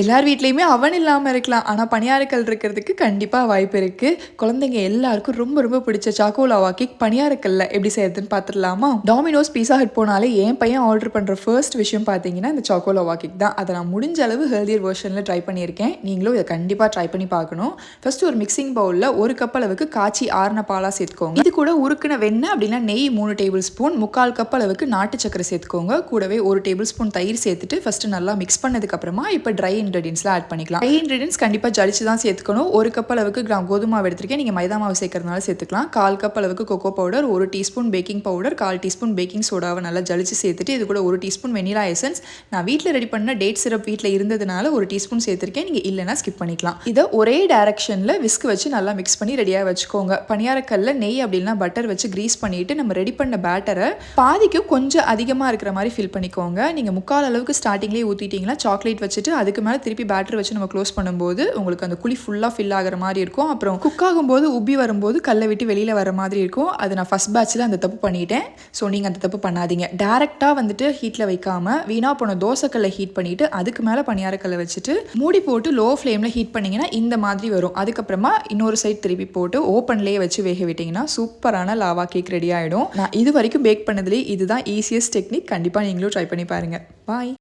எல்லார் வீட்லேயுமே அவன் இல்லாமல் இருக்கலாம். ஆனால் பணியாரக்கல் இருக்கிறதுக்கு கண்டிப்பாக வாய்ப்பு இருக்குது குழந்தைங்க எல்லாருக்கும் ரொம்ப ரொம்ப பிடிச்ச சாக்கோலாவா கேக் பணியாரக்கல்ல எப்படி செய்யறதுன்னு பார்த்துடலாமா டாமினோஸ் பீஸா ஹட் போனாலே என் பையன் ஆர்டர் பண்ணுற ஃபர்ஸ்ட் விஷயம் பார்த்தீங்கன்னா இந்த சாக்கோலாவா கேக் தான். அதை நான் முடிஞ்ச அளவு ஹெல்தியர் வேர்ஷனில் ட்ரை பண்ணியிருக்கேன். நீங்களும் இதை கண்டிப்பாக ட்ரை பண்ணி பார்க்கணும். ஃபர்ஸ்ட் ஒரு மிக்சிங் பவுலில் ஒரு கப் அளவுக்கு காய்ச்சி ஆறுன பாலாக சேர்த்துக்கோங்க. இது கூட உருக்குன வெண்ணெய் அப்படின்னா நெய் மூணு டேபிள் ஸ்பூன் முக்கால் கப் அளவுக்கு நாட்டு சக்கரை சேர்த்துக்கோங்க. கூடவே ஒரு டேபிள் ஸ்பூன் தயிர் சேர்த்துட்டு ஃபர்ஸ்ட் நல்லா மிக்ஸ் பண்ணதுக்கப்புறமா இப்போ ட்ரை இன்க்ரீடியன்ஸ்லாம் ஆட் பண்ணிக்கலாம். ட்ரை இன்க்ரீடியன்ஸ் கண்டிப்பாக ஜலிச்சு தான் சேர்த்துக்கணும். ஒரு கப் அளவுக்கு கிராம் கோதுமை மாவு எடுத்திருக்கேன். நீங்கள் மைதா மாவு சேர்க்கறதுனால சேர்த்துக்கலாம். கால் கப் அளவுக்கு கொக்கோ பவுடர் ஒரு டீஸ்பூன் பேக்கிங் பவுடர் கால் டீஸ்பூன் பேக்கிங் சோடாவை நல்லா ஜலிச்சு சேர்த்துட்டு இது கூட ஒரு டீஸ்பூன் வெனிலா எசன்ஸ் நான் வீட்டில் ரெடி பண்ண டேட் சிரப் வீட்டில் இருந்ததுனால ஒரு டீஸ்பூன் சேர்த்துருக்கேன். நீங்கள் இல்லைனா ஸ்கிப் பண்ணிக்கலாம். இதை ஒரே டேரக்ஷனில் விஸ்க் வச்சு நல்லா மிக்ஸ் பண்ணி ரெடியாக வச்சுக்கோங்க. பணியாரக்கல்ல நெய் அப்படின்னா பட்டர் வச்சு க்ரீஸ் பண்ணிட்டு நம்ம ரெடி பண்ண பேட்டரை பாதிக்கு கொஞ்சம் அதிகமாக இருக்கிற மாதிரி ஃபில் பண்ணிக்கோங்க. நீங்கள் முக்கால் அளவுக்கு ஸ்டார்டிங்லேயே ஊற்றிட்டீங்கன்னா சாக்லேட் வச்சுட்டு அதுக்கு அதுக்கு மேலே திருப்பி பேட்டர் வச்சு நம்ம க்ளோஸ் பண்ணும்போது உங்களுக்கு அந்த குழி ஃபுல்லாக ஃபில் ஆகிற மாதிரி இருக்கும். அப்புறம் குக் ஆகும்போது உப்பி வரும்போது கல்லை விட்டு வெளியில் வர மாதிரி இருக்கும். அது நான் ஃபஸ்ட் பேட்சில் அந்த தப்பு பண்ணிட்டேன். ஸோ நீங்கள் அந்த தப்பு பண்ணாதீங்க. டேரெக்டாக வந்துட்டு ஹீட்டில் வைக்காமல் வீணாக போன தோசைக்கல்லை ஹீட் பண்ணிவிட்டு அதுக்கு மேலே பணியாரக்கல்லை வச்சுட்டு மூடி போட்டு லோ ஃப்ளேமில் ஹீட் பண்ணிங்கன்னா இந்த மாதிரி வரும். அதுக்கப்புறமா இன்னொரு சைட் திருப்பி போட்டு ஓப்பன்லேயே வச்சு வேக விட்டிங்கன்னா சூப்பரான லாவா கேக் ரெடி ஆகிடும் நான் இது வரைக்கும் பேக் பண்ணதுலேயே இதுதான் ஈஸியஸ்ட் டெக்னிக் கண்டிப்பாக நீங்களும் ட்ரை பண்ணி பாருங்கள் பாய்